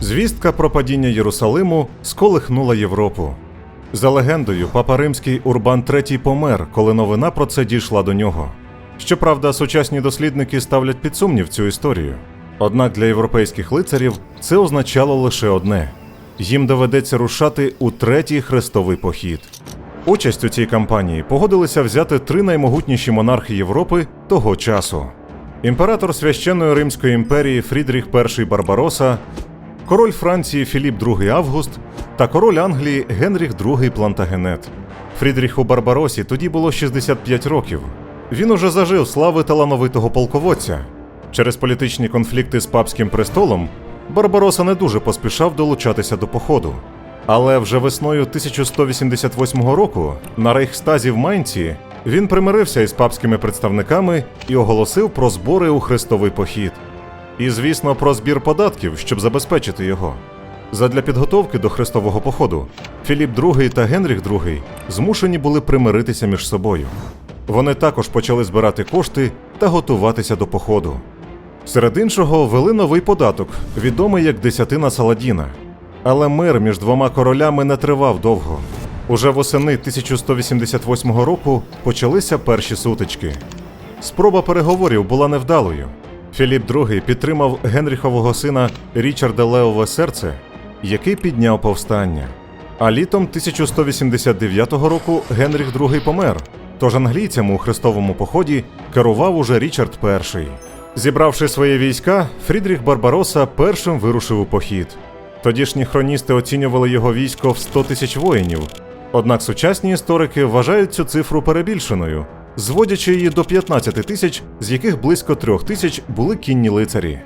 Звістка про падіння Єрусалиму сколихнула Європу. За легендою, папа римський Урбан III помер, коли новина про це дійшла до нього. Щоправда, сучасні дослідники ставлять під сумнів цю історію. Однак для європейських лицарів це означало лише одне: їм доведеться рушати у третій хрестовий похід. Участь у цій кампанії погодилися взяти три наймогутніші монархи Європи того часу: імператор священної Римської імперії Фрідріх І Барбароса, король Франції Філіп II Август та король Англії Генріх II Плантагенет. Фрідріху Барбаросі тоді було 65 років. Він уже зажив слави талановитого полководця. Через політичні конфлікти з папським престолом Барбароса не дуже поспішав долучатися до походу. Але вже весною 1188 року на Рейхстазі в Майнці він примирився із папськими представниками і оголосив про збори у хрестовий похід. І, звісно, про збір податків, щоб забезпечити його. Задля підготовки до хрестового походу Філіп II та Генріх II змушені були примиритися між собою. Вони також почали збирати кошти та готуватися до походу. Серед іншого ввели новий податок, відомий як десятина Саладіна. Але мир між двома королями не тривав довго. Уже восени 1188 року почалися перші сутички. Спроба переговорів була невдалою. Філіп II підтримав Генріхового сина Річарда Леове серце, який підняв повстання. А літом 1189 року Генріх II помер, тож англійцям у хрестовому поході керував уже Річард І. Зібравши свої війська, Фрідріх Барбароса першим вирушив у похід. Тодішні хроністи оцінювали його військо в 100 тисяч воїнів. Однак сучасні історики вважають цю цифру перебільшеною, зводячи її до 15 тисяч, з яких близько трьох тисяч були кінні лицарі.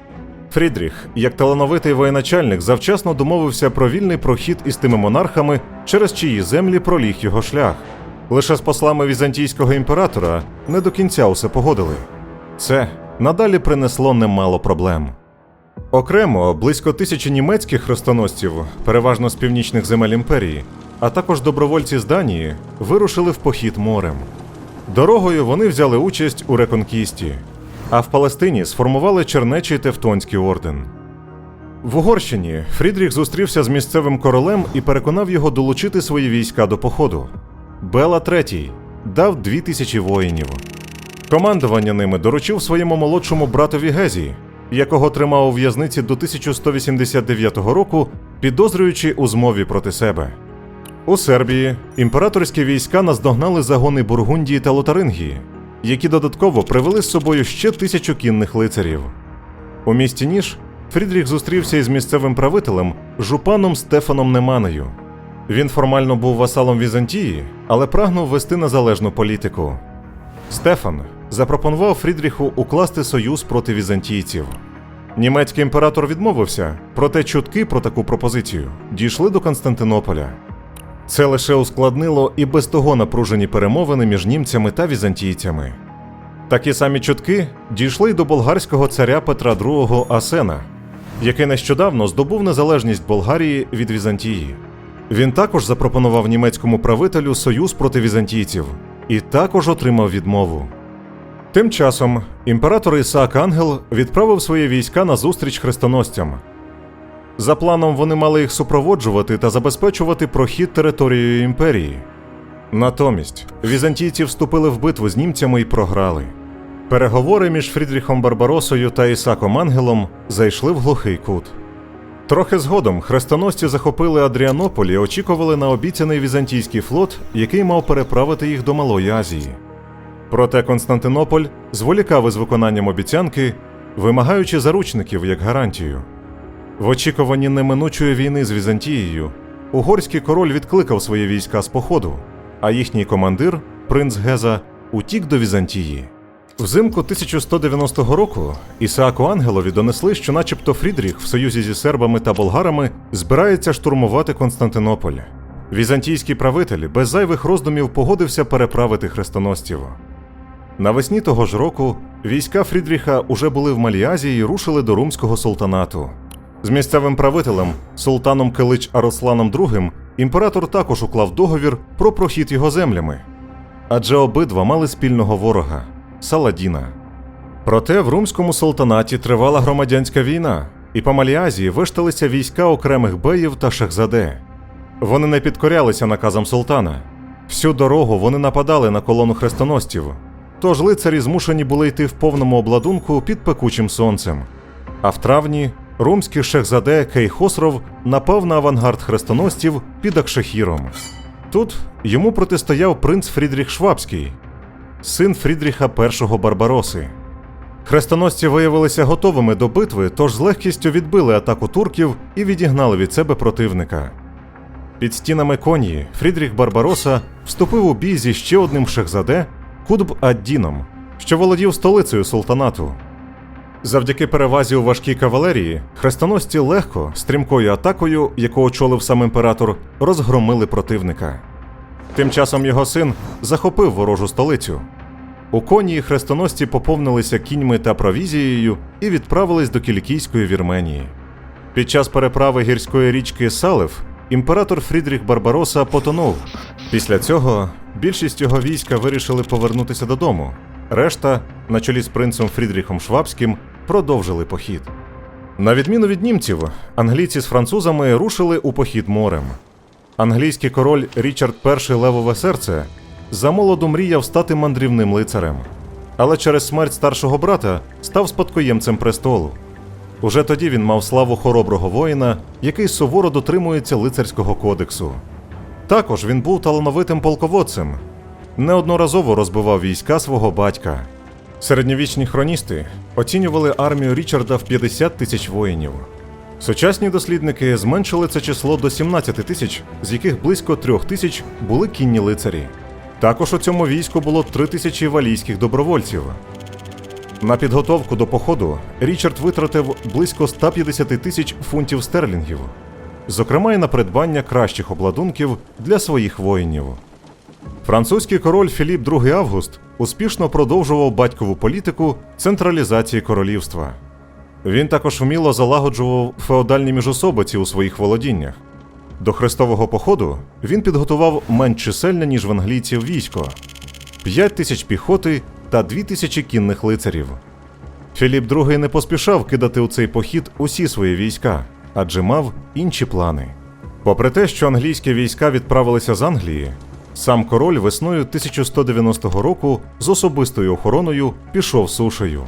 Фрідріх, як талановитий воєначальник, завчасно домовився про вільний прохід із тими монархами, через чиї землі проліг його шлях. Лише з послами візантійського імператора не до кінця усе погодили. Це надалі принесло немало проблем. Окремо близько тисячі німецьких хрестоносців, переважно з північних земель імперії, а також добровольці з Данії, вирушили в похід морем. Дорогою вони взяли участь у реконкісті, а в Палестині сформували Чернечий Тевтонський орден. В Угорщині Фрідріх зустрівся з місцевим королем і переконав його долучити свої війська до походу. Бела III дав дві тисячі воїнів. Командування ними доручив своєму молодшому братові Гезі, якого тримав у в'язниці до 1189 року, підозрюючи у змові проти себе. У Сербії імператорські війська наздогнали загони Бургундії та Лотарингії, які додатково привели з собою ще тисячу кінних лицарів. У місті Ніж Фрідріх зустрівся із місцевим правителем жупаном Стефаном Неманею. Він формально був васалом Візантії, але прагнув вести незалежну політику. Стефан запропонував Фрідріху укласти союз проти візантійців. Німецький імператор відмовився, проте чутки про таку пропозицію дійшли до Константинополя. Це лише ускладнило і без того напружені перемовини між німцями та візантійцями. Такі самі чутки дійшли й до болгарського царя Петра II Асена, який нещодавно здобув незалежність Болгарії від Візантії. Він також запропонував німецькому правителю союз проти візантійців і також отримав відмову. Тим часом імператор Ісаак Ангел відправив свої війська на зустріч хрестоносцям. За планом вони мали їх супроводжувати та забезпечувати прохід територією імперії. Натомість візантійці вступили в битву з німцями і програли. Переговори між Фрідріхом Барбаросою та Ісаком Ангелом зайшли в глухий кут. Трохи згодом хрестоносці захопили Адріанополь і очікували на обіцяний візантійський флот, який мав переправити їх до Малої Азії. Проте Константинополь зволікав із виконанням обіцянки, вимагаючи заручників як гарантію. В очікуванні неминучої війни з Візантією угорський король відкликав свої війська з походу, а їхній командир, принц Геза, утік до Візантії. Взимку 1190 року Ісааку Ангелові донесли, що, начебто, Фрідріх в союзі зі сербами та болгарами збирається штурмувати Константинополь. Візантійський правитель без зайвих роздумів погодився переправити хрестоносців. Навесні того ж року війська Фрідріха уже були в Малій Азії і рушили до Румського султанату. З місцевим правителем, султаном Килич Аросланом II, імператор також уклав договір про прохід його землями. Адже обидва мали спільного ворога Саладіна. Проте в Румському султанаті тривала громадянська війна, і по Маліазії вишталися війська окремих беїв та шехзаде. Вони не підкорялися наказам султана. Всю дорогу вони нападали на колону хрестоносців, тож лицарі змушені були йти в повному обладунку під пекучим сонцем. А в травні румський шехзаде Кейхосров напав на авангард хрестоносців під Акшехіром. Тут йому протистояв принц Фрідріх Швабський, син Фрідріха І Барбароси. Хрестоносці виявилися готовими до битви, тож з легкістю відбили атаку турків і відігнали від себе противника. Під стінами конії Фрідріх Барбароса вступив у бій зі ще одним шехзаде Кудб Аддіном, що володів столицею султанату. Завдяки перевазі у важкій кавалерії, хрестоносці легко, стрімкою атакою, яку очолив сам імператор, розгромили противника. Тим часом його син захопив ворожу столицю. У конії хрестоносці поповнилися кіньми та провізією і відправились до Кілікійської Вірменії. Під час переправи гірської річки Салев імператор Фрідріх Барбароса потонув. Після цього більшість його війська вирішили повернутися додому. Решта, на чолі з принцем Фрідріхом Швабським, продовжили похід. На відміну від німців, англійці з французами рушили у похід морем. Англійський король Річард І Левове серце замолоду мріяв стати мандрівним лицарем, але через смерть старшого брата став спадкоємцем престолу. Уже тоді він мав славу хороброго воїна, який суворо дотримується лицарського кодексу. Також він був талановитим полководцем, неодноразово розбивав війська свого батька. Середньовічні хроністи оцінювали армію Річарда в 50 тисяч воїнів. Сучасні дослідники зменшили це число до 17 тисяч, з яких близько трьох тисяч були кінні лицарі. Також у цьому війську було 3 тисячі валійських добровольців. На підготовку до походу Річард витратив близько 150 тисяч фунтів стерлінгів, зокрема й на придбання кращих обладунків для своїх воїнів. Французький король Філіп II Август успішно продовжував батькову політику централізації королівства. Він також вміло залагоджував феодальні міжособиці у своїх володіннях. До хрестового походу він підготував менш чисельне, ніж в англійців військо 5 тисяч піхоти та 2 тисячі кінних лицарів. Філіп II не поспішав кидати у цей похід усі свої війська, адже мав інші плани. Попри те, що англійські війська відправилися з Англії, сам король весною 1190 року з особистою охороною пішов сушею.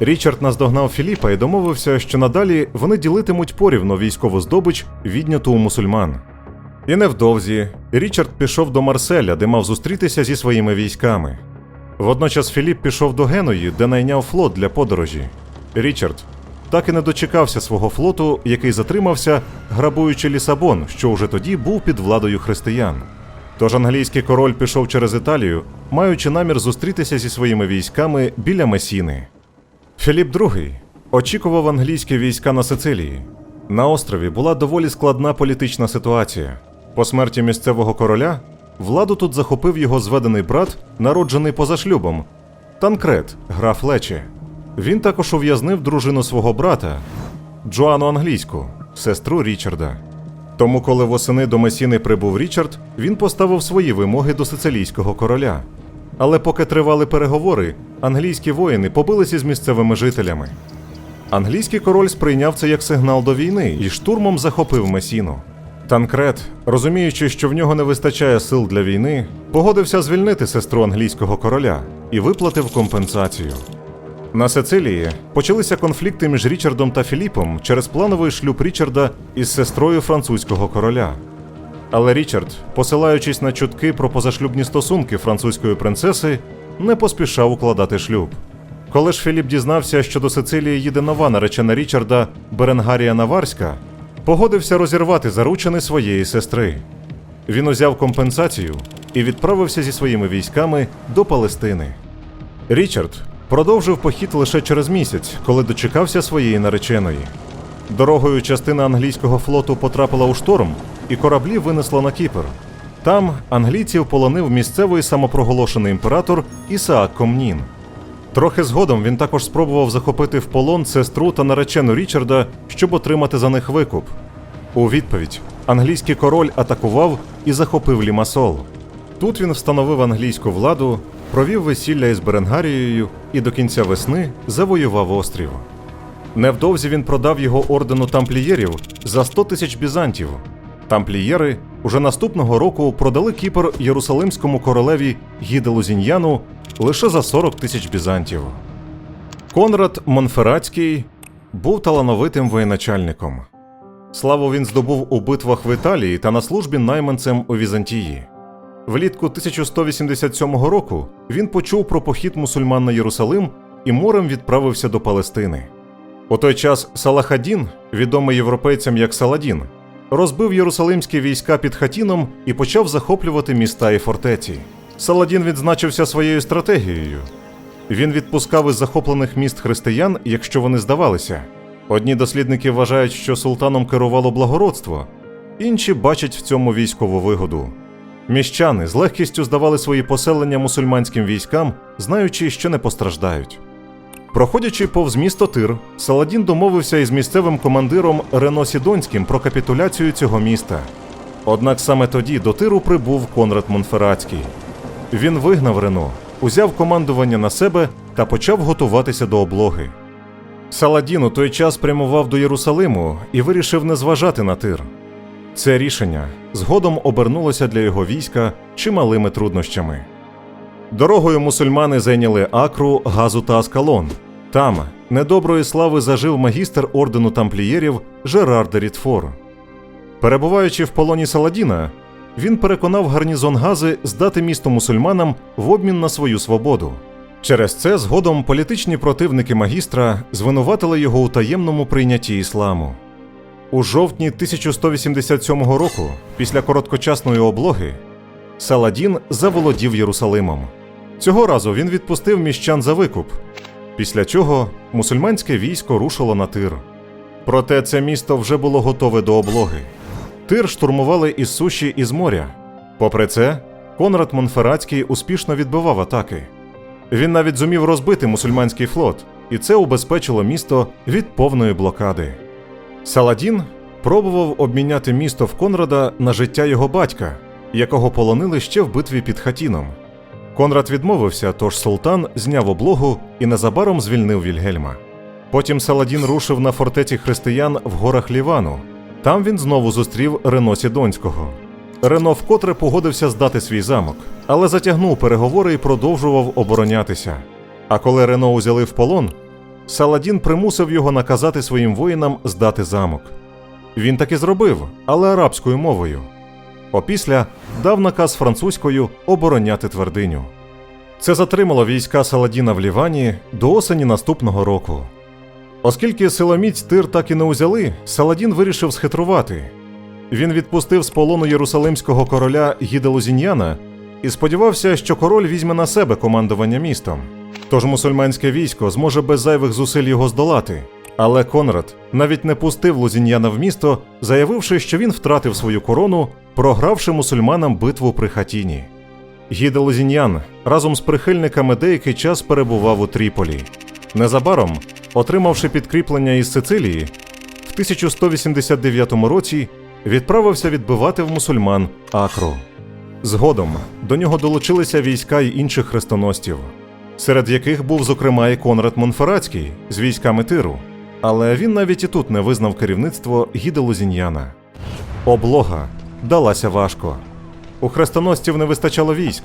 Річард наздогнав Філіпа і домовився, що надалі вони ділитимуть порівно військову здобич, відняту у мусульман. І невдовзі Річард пішов до Марселя, де мав зустрітися зі своїми військами. Водночас Філіп пішов до Геної, де найняв флот для подорожі. Річард так і не дочекався свого флоту, який затримався, грабуючи Лісабон, що уже тоді був під владою християн. Тож англійський король пішов через Італію, маючи намір зустрітися зі своїми військами біля Месіни. Філіп II очікував англійські війська на Сицилії. На острові була доволі складна політична ситуація. По смерті місцевого короля владу тут захопив його зведений брат, народжений поза шлюбом Танкрет, граф Лече. Він також ув'язнив дружину свого брата Джоану Англійську, сестру Річарда. Тому, коли восени до Месіни прибув Річард, він поставив свої вимоги до сицилійського короля. Але поки тривали переговори, англійські воїни побилися з місцевими жителями. Англійський король сприйняв це як сигнал до війни і штурмом захопив Месіну. Танкрет, розуміючи, що в нього не вистачає сил для війни, погодився звільнити сестру англійського короля і виплатив компенсацію. На Сицилії почалися конфлікти між Річардом та Філіпом через плановий шлюб Річарда із сестрою французького короля. Але Річард, посилаючись на чутки про позашлюбні стосунки французької принцеси, не поспішав укладати шлюб. Коли ж Філіп дізнався, що до Сицилії їде нова наречена Річарда Беренгарія Наварська, погодився розірвати заручини своєї сестри. Він узяв компенсацію і відправився зі своїми військами до Палестини. Річард продовжив похід лише через місяць, коли дочекався своєї нареченої. Дорогою частина англійського флоту потрапила у шторм, і кораблі винесло на Кіпр. Там англійців полонив місцевий самопроголошений імператор Ісаак Комнін. Трохи згодом він також спробував захопити в полон сестру та наречену Річарда, щоб отримати за них викуп. У відповідь англійський король атакував і захопив Лімасол. Тут він встановив англійську владу, провів весілля із Беренгарією і до кінця весни завоював острів. Невдовзі він продав його ордену тамплієрів за 100 тисяч бізантів. Тамплієри уже наступного року продали Кіпр Єрусалимському королеві Гіделу Зіньяну лише за 40 тисяч бізантів. Конрад Монферратський був талановитим воєначальником. Славу він здобув у битвах в Італії та на службі найманцем у Візантії. Влітку 1187 року він почув про похід мусульман на Єрусалим і морем відправився до Палестини. У той час Салахадін, відомий європейцям як Саладін, розбив єрусалимські війська під Хатіном і почав захоплювати міста і фортеці. Саладін відзначився своєю стратегією. Він відпускав із захоплених міст християн, якщо вони здавалися. Одні дослідники вважають, що султаном керувало благородство, інші бачать в цьому військову вигоду. Міщани з легкістю здавали свої поселення мусульманським військам, знаючи, що не постраждають. Проходячи повз місто Тир, Саладін домовився із місцевим командиром Рено Сідонським про капітуляцію цього міста. Однак саме тоді до Тиру прибув Конрад Монферратський. Він вигнав Рено, узяв командування на себе та почав готуватися до облоги. Саладін у той час прямував до Єрусалиму і вирішив не зважати на тир. Це рішення згодом обернулося для його війська чималими труднощами. Дорогою мусульмани зайняли Акру, Газу та Аскалон. Там недоброї слави зажив магістр ордену тамплієрів Жерар де Рітфор. Перебуваючи в полоні Саладіна, він переконав гарнізон Гази здати місто мусульманам в обмін на свою свободу. Через це згодом політичні противники магістра звинуватили його у таємному прийнятті ісламу. У жовтні 1187 року, після короткочасної облоги, Саладін заволодів Єрусалимом. Цього разу він відпустив міщан за викуп, після чого мусульманське військо рушило на тир. Проте це місто вже було готове до облоги. Тир штурмували із суші і з моря. Попри це, Конрад Монферратський успішно відбивав атаки. Він навіть зумів розбити мусульманський флот, і це убезпечило місто від повної блокади. Саладін пробував обміняти місто в Конрада на життя його батька, якого полонили ще в битві під Хатіном. Конрад відмовився, тож султан зняв облогу і незабаром звільнив Вільгельма. Потім Саладін рушив на фортеці християн в горах Лівану. Там він знову зустрів Рено Сідонського. Рено вкотре погодився здати свій замок, але затягнув переговори і продовжував оборонятися. А коли Рено узяли в полон, Саладін примусив його наказати своїм воїнам здати замок. Він так і зробив, але арабською мовою. Опісля дав наказ французькою обороняти твердиню. Це затримало війська Саладіна в Лівані до осені наступного року. Оскільки силоміць тир так і не узяли, Саладін вирішив схитрувати. Він відпустив з полону єрусалимського короля Гіделузіньяна і сподівався, що король візьме на себе командування містом. Тож мусульманське військо зможе без зайвих зусиль його здолати. Але Конрад навіть не пустив Лузіньяна в місто, заявивши, що він втратив свою корону, програвши мусульманам битву при Хатіні. Гіде Лузіньян разом з прихильниками деякий час перебував у Тріполі. Незабаром, отримавши підкріплення із Сицилії, в 1189 році відправився відбивати в мусульман Акру. Згодом до нього долучилися війська й інших хрестоносців, серед яких був, зокрема, і Конрад Монферратський з військами Тиру. Але він навіть і тут не визнав керівництво Гіде Лузіньяна. Облога далася важко. У хрестоносців не вистачало військ.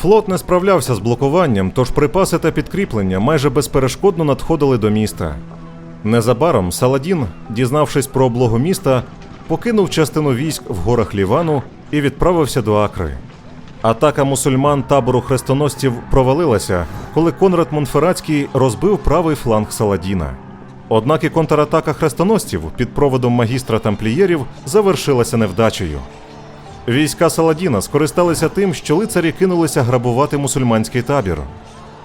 Флот не справлявся з блокуванням, тож припаси та підкріплення майже безперешкодно надходили до міста. Незабаром Саладін, дізнавшись про облогу міста, покинув частину військ в горах Лівану і відправився до Акри. Атака мусульман табору хрестоносців провалилася, коли Конрад Монферратський розбив правий фланг Саладіна. Однак і контратака хрестоносців під проводом магістра тамплієрів завершилася невдачею. Війська Саладіна скористалися тим, що лицарі кинулися грабувати мусульманський табір.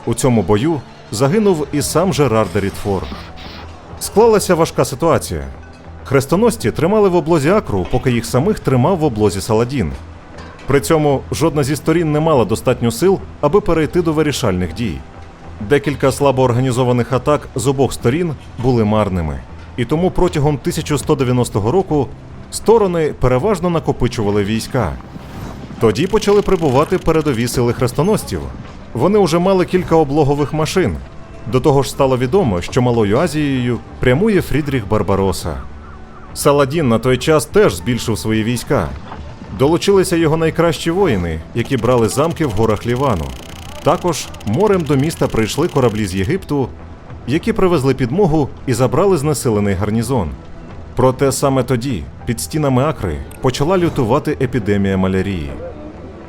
У цьому бою загинув і сам Жерар де Рітфор. Склалася важка ситуація. Хрестоносці тримали в облозі Акру, поки їх самих тримав в облозі Саладін. При цьому жодна зі сторін не мала достатньо сил, аби перейти до вирішальних дій. Декілька слабо організованих атак з обох сторін були марними, і тому протягом 1190 року сторони переважно накопичували війська. Тоді почали прибувати передові сили хрестоносців. Вони вже мали кілька облогових машин. До того ж стало відомо, що Малою Азією прямує Фрідріх Барбароса. Саладін на той час теж збільшив свої війська. Долучилися його найкращі воїни, які брали замки в горах Лівану. Також морем до міста прийшли кораблі з Єгипту, які привезли підмогу і забрали знесилений гарнізон. Проте саме тоді, під стінами Акри, почала лютувати епідемія малярії.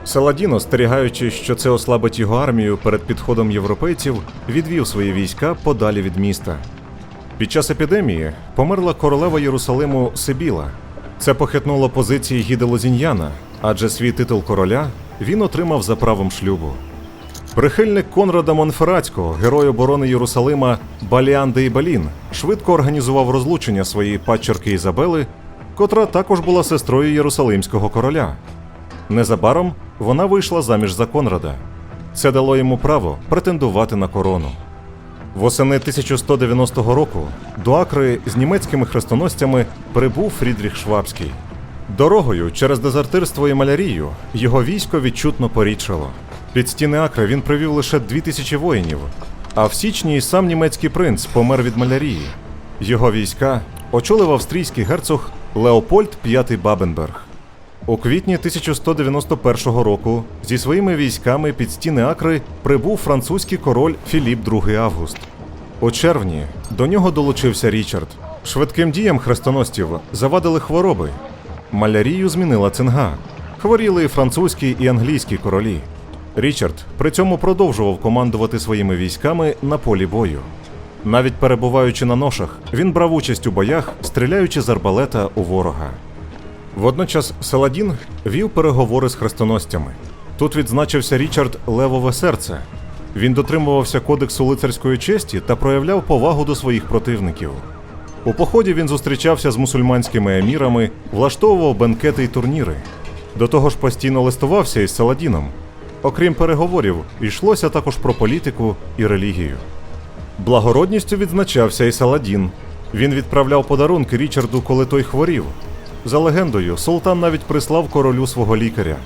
Саладін, остерігаючи, що це ослабить його армію перед підходом європейців, відвів свої війська подалі від міста. Під час епідемії померла королева Єрусалиму Сибіла. Це похитнуло позиції Гіде Лозіньяна, адже свій титул короля він отримав за правом шлюбу. Прихильник Конрада Монферратського, герой оборони Єрусалима Баліан де Ібалін, швидко організував розлучення своєї падчерки Ізабели, котра також була сестрою Єрусалимського короля. Незабаром вона вийшла заміж за Конрада. Це дало йому право претендувати на корону. Восени 1190 року до Акри з німецькими хрестоносцями прибув Фрідріх Швабський. Дорогою через дезертирство і малярію його військо відчутно порідшало. Під стіни Акри він привів лише дві тисячі воїнів, а в січні і сам німецький принц помер від малярії. Його війська очолив австрійський герцог Леопольд V Бабенберг. У квітні 1191 року зі своїми військами під стіни Акри прибув французький король Філіп II Август. У червні до нього долучився Річард. Швидким діям хрестоносців завадили хвороби. Малярію змінила цинга. Хворіли і французькі і англійські королі. Річард при цьому продовжував командувати своїми військами на полі бою. Навіть перебуваючи на ношах, він брав участь у боях, стріляючи з арбалета у ворога. Водночас Саладін вів переговори з хрестоносцями. Тут відзначився Річард Левове серце. Він дотримувався кодексу лицарської честі та проявляв повагу до своїх противників. У поході він зустрічався з мусульманськими емірами, влаштовував бенкети й турніри. До того ж постійно листувався із Саладіном. Окрім переговорів, йшлося також про політику і релігію. Благородністю відзначався і Саладін. Він відправляв подарунки Річарду, коли той хворів. За легендою, султан навіть прислав королю свого лікаря.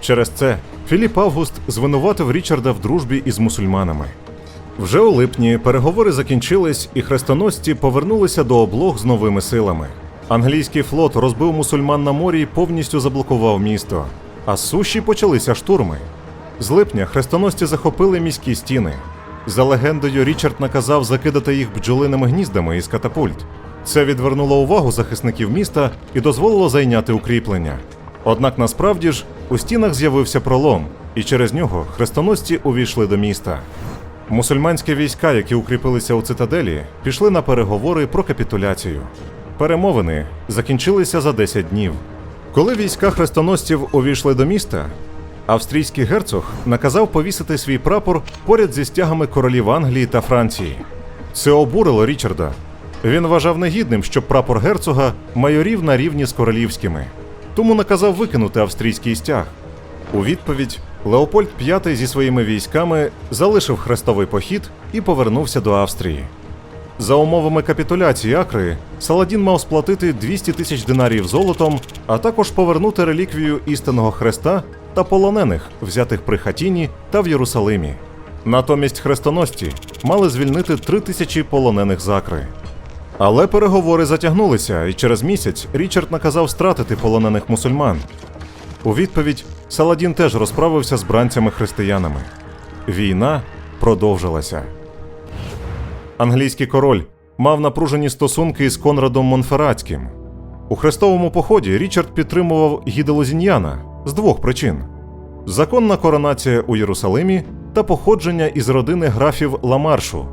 Через це Філіп Август звинуватив Річарда в дружбі із мусульманами. Вже у липні переговори закінчились, і хрестоносці повернулися до облог з новими силами. Англійський флот розбив мусульман на морі і повністю заблокував місто, а з суші почалися штурми. З липня хрестоносці захопили міські стіни. За легендою, Річард наказав закидати їх бджолиними гніздами із катапульт. Це відвернуло увагу захисників міста і дозволило зайняти укріплення. Однак насправді ж у стінах з'явився пролом, і через нього хрестоносці увійшли до міста. Мусульманські війська, які укріпилися у цитаделі, пішли на переговори про капітуляцію. Перемовини закінчилися за 10 днів. Коли війська хрестоносців увійшли до міста, австрійський герцог наказав повісити свій прапор поряд зі стягами королів Англії та Франції. Це обурило Річарда. Він вважав негідним, щоб прапор герцога майорів на рівні з королівськими, тому наказав викинути австрійський стяг. У відповідь Леопольд V зі своїми військами залишив хрестовий похід і повернувся до Австрії. За умовами капітуляції Акри, Саладін мав сплатити 200 тисяч динарів золотом, а також повернути реліквію істинного хреста та полонених, взятих при Хатіні та в Єрусалимі. Натомість хрестоносці мали звільнити 3 тисячі полонених з Акри. Але переговори затягнулися, і через місяць Річард наказав стратити полонених мусульман. У відповідь Саладін теж розправився з бранцями-християнами. Війна продовжилася. Англійський король мав напружені стосунки із Конрадом Монферратським. У хрестовому поході Річард підтримував Гіде Лозіньяна з двох причин: законна коронація у Єрусалимі та походження із родини графів Ламаршу,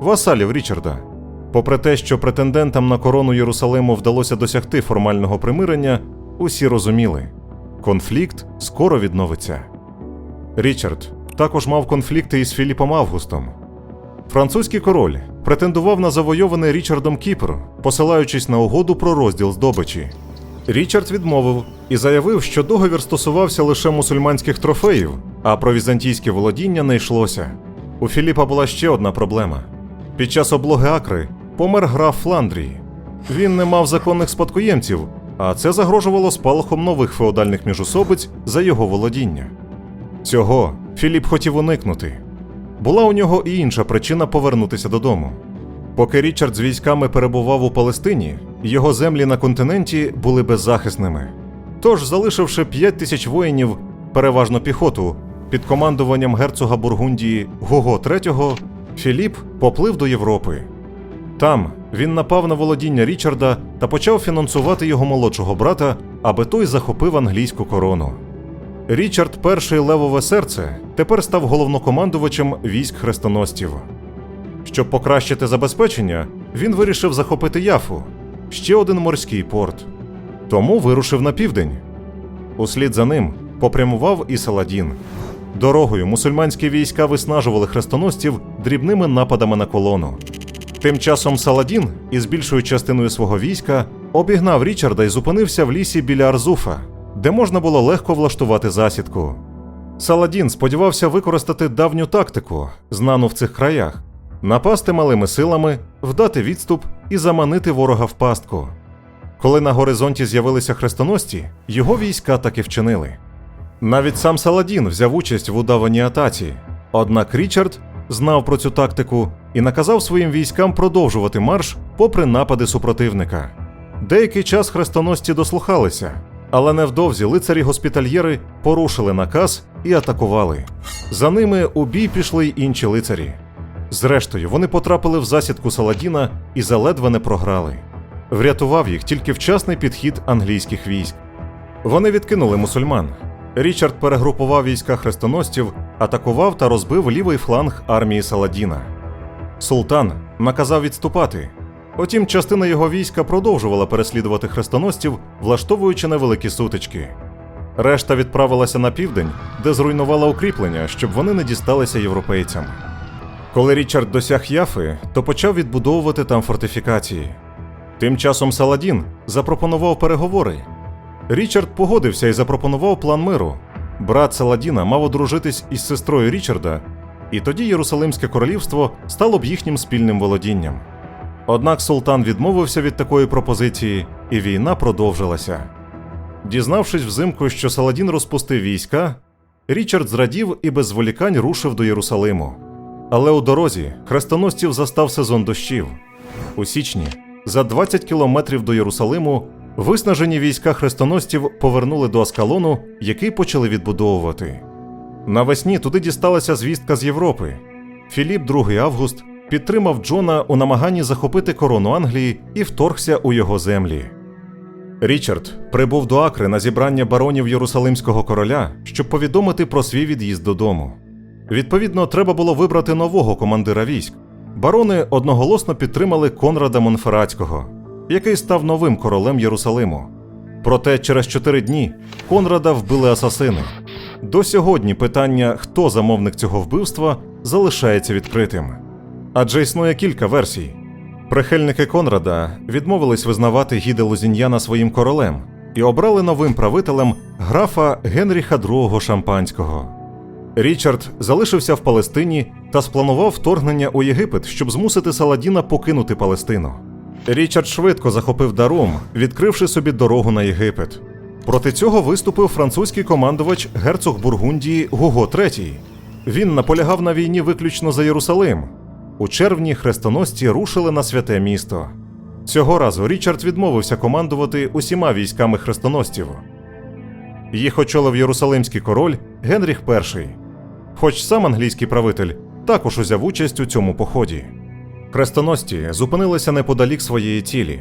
васалів Річарда. Попри те, що претендентам на корону Єрусалиму вдалося досягти формального примирення, усі розуміли, конфлікт скоро відновиться. Річард також мав конфлікти із Філіпом Августом. Французький король претендував на завойований Річардом Кіпр, посилаючись на угоду про розділ здобичі. Річард відмовив і заявив, що договір стосувався лише мусульманських трофеїв, а про візантійське володіння не йшлося. У Філіпа була ще одна проблема. Під час облоги Акри помер граф Фландрії. Він не мав законних спадкоємців, а це загрожувало спалахом нових феодальних міжособиць за його володіння. Цього Філіп хотів уникнути. була у нього і інша причина повернутися додому. Поки Річард з військами перебував у Палестині, його землі на континенті були беззахисними. Тож, залишивши 5 тисяч воїнів, переважно піхоту, під командуванням герцога Бургундії Гого III, Філіп поплив до Європи. Там він напав на володіння Річарда та почав фінансувати його молодшого брата, аби той захопив англійську корону. Річард І Левове серце тепер став головнокомандувачем військ хрестоносців. Щоб покращити забезпечення, він вирішив захопити Яфу, ще один морський порт. Тому вирушив на південь. Услід за ним попрямував і Саладін. Дорогою мусульманські війська виснажували хрестоносців дрібними нападами на колону. Тим часом Саладін із більшою частиною свого війська обігнав Річарда і зупинився в лісі біля Арзуфа, де можна було легко влаштувати засідку. Саладін сподівався використати давню тактику, знану в цих краях, напасти малими силами, вдати відступ і заманити ворога в пастку. Коли на горизонті з'явилися хрестоносці, його війська так і вчинили. Навіть сам Саладін взяв участь в удаваній атаці, однак Річард знав про цю тактику і наказав своїм військам продовжувати марш попри напади супротивника. Деякий час хрестоносці дослухалися, але невдовзі лицарі-госпітальєри порушили наказ і атакували. За ними у бій пішли й інші лицарі. Зрештою, вони потрапили в засідку Саладіна і заледве не програли. Врятував їх тільки вчасний підхід англійських військ. Вони відкинули мусульман. Річард перегрупував війська хрестоносців, атакував та розбив лівий фланг армії Саладіна. Султан наказав відступати. Утім, частина його війська продовжувала переслідувати хрестоносців, влаштовуючи невеликі сутички. Решта відправилася на південь, де зруйнувала укріплення, щоб вони не дісталися європейцям. Коли Річард досяг Яфи, то почав відбудовувати там фортифікації. Тим часом Саладін запропонував переговори. Річард погодився і запропонував план миру. Брат Саладіна мав одружитись із сестрою Річарда, і тоді Єрусалимське королівство стало б їхнім спільним володінням. Однак султан відмовився від такої пропозиції, і війна продовжилася. Дізнавшись взимку, що Саладін розпустив війська, Річард зрадів і без зволікань рушив до Єрусалиму. Але у дорозі хрестоносців застав сезон дощів. У січні, за 20 кілометрів до Єрусалиму, виснажені війська хрестоносців повернули до Аскалону, який почали відбудовувати. Навесні туди дісталася звістка з Європи. Філіп II Август підтримав Джона у намаганні захопити корону Англії і вторгся у його землі. Річард прибув до Акри на зібрання баронів Єрусалимського короля, щоб повідомити про свій від'їзд додому. Відповідно, треба було вибрати нового командира військ. Барони одноголосно підтримали Конрада Монферратського, який став новим королем Єрусалиму. Проте через чотири дні Конрада вбили асасини. До сьогодні питання, хто замовник цього вбивства, залишається відкритим. Адже існує кілька версій. Прихильники Конрада відмовились визнавати Гіде Лузіньяна своїм королем і обрали новим правителем графа Генріха II Шампанського. Річард залишився в Палестині та спланував вторгнення у Єгипет, щоб змусити Саладіна покинути Палестину. Річард швидко захопив Дарум, відкривши собі дорогу на Єгипет. Проти цього виступив французький командувач герцог Бургундії Гуго III. Він наполягав на війні виключно за Єрусалим. У червні хрестоносці рушили на святе місто. Цього разу Річард відмовився командувати усіма військами хрестоносців. Їх очолив Єрусалимський король Генріх І. Хоч сам англійський правитель також узяв участь у цьому поході. Хрестоносці зупинилися неподалік своєї цілі.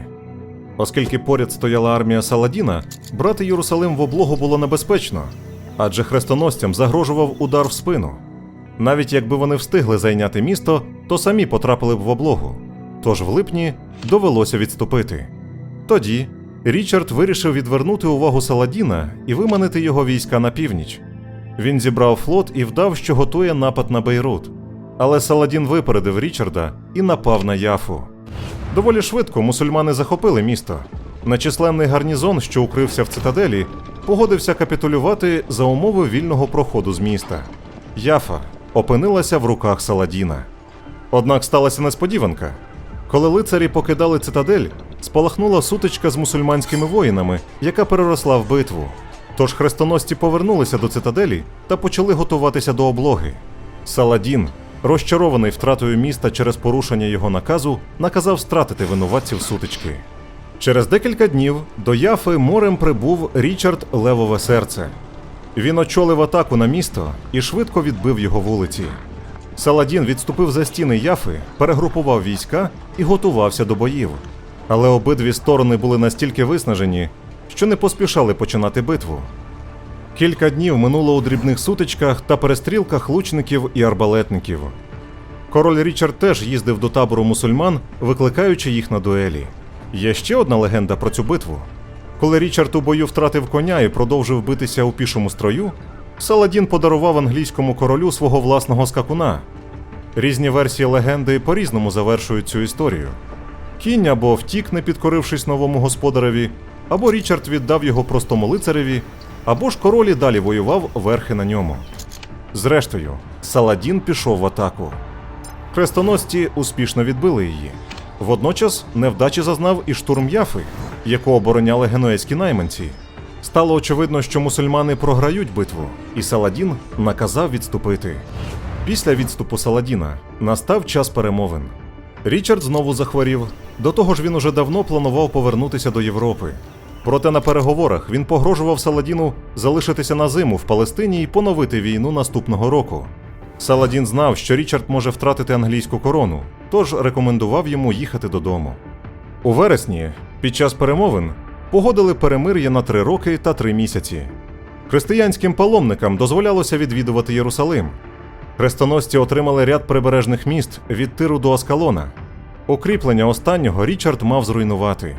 Оскільки поряд стояла армія Саладіна, брати Єрусалим в облогу було небезпечно, адже хрестоносцям загрожував удар в спину. Навіть якби вони встигли зайняти місто, то самі потрапили б в облогу. Тож в липні довелося відступити. Тоді Річард вирішив відвернути увагу Саладіна і виманити його війська на північ. Він зібрав флот і вдав, що готує напад на Бейрут. Але Саладін випередив Річарда і напав на Яфу. Доволі швидко мусульмани захопили місто. Нечисленний гарнізон, що укрився в цитаделі, погодився капітулювати за умови вільного проходу з міста. Яфа опинилася в руках Саладіна. Однак сталася несподіванка. Коли лицарі покидали цитадель, спалахнула сутичка з мусульманськими воїнами, яка переросла в битву. Тож хрестоносці повернулися до цитаделі та почали готуватися до облоги. Саладін розчарований втратою міста через порушення його наказу, наказав стратити винуватців сутички. Через декілька днів до Яфи морем прибув Річард Левове серце. Він очолив атаку на місто і швидко відбив його вулиці. Саладін відступив за стіни Яфи, перегрупував війська і готувався до боїв. Але обидві сторони були настільки виснажені, що не поспішали починати битву. Кілька днів минуло у дрібних сутичках та перестрілках лучників і арбалетників. Король Річард теж їздив до табору мусульман, викликаючи їх на дуелі. Є ще одна легенда про цю битву. Коли Річард у бою втратив коня і продовжив битися у пішому строю, Саладін подарував англійському королю свого власного скакуна. Різні версії легенди по-різному завершують цю історію. Кінь або втік, не підкорившись новому господареві, або Річард віддав його простому лицареві, або ж король і далі воював верхи на ньому. Зрештою, Саладін пішов в атаку. Хрестоносці успішно відбили її. Водночас невдачі зазнав і штурм Яфи, яку обороняли генуезькі найманці. Стало очевидно, що мусульмани програють битву, і Саладін наказав відступити. Після відступу Саладіна настав час перемовин. Річард знову захворів. До того ж, він уже давно планував повернутися до Європи. Проте на переговорах він погрожував Саладіну залишитися на зиму в Палестині і поновити війну наступного року. Саладін знав, що Річард може втратити англійську корону, тож рекомендував йому їхати додому. У вересні, під час перемовин, погодили перемир'я на три роки та три місяці. Християнським паломникам дозволялося відвідувати Єрусалим. Хрестоносці отримали ряд прибережних міст від Тиру до Аскалона. Укріплення останнього Річард мав зруйнувати.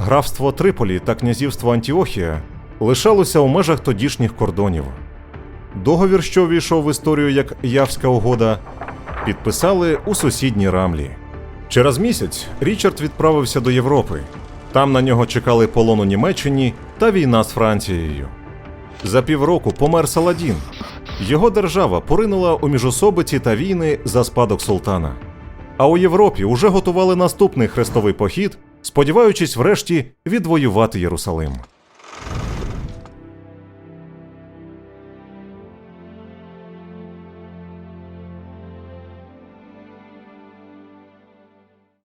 Графство Триполі та князівство Антіохія лишалося у межах тодішніх кордонів. Договір, що увійшов в історію як Явська угода, підписали у сусідній рамлі. Через місяць Річард відправився до Європи. Там на нього чекали полон у Німеччині та війна з Францією. За півроку помер Саладін. Його держава поринула у міжособиці та війни за спадок султана. А у Європі уже готували наступний хрестовий похід, сподіваючись врешті відвоювати Єрусалим.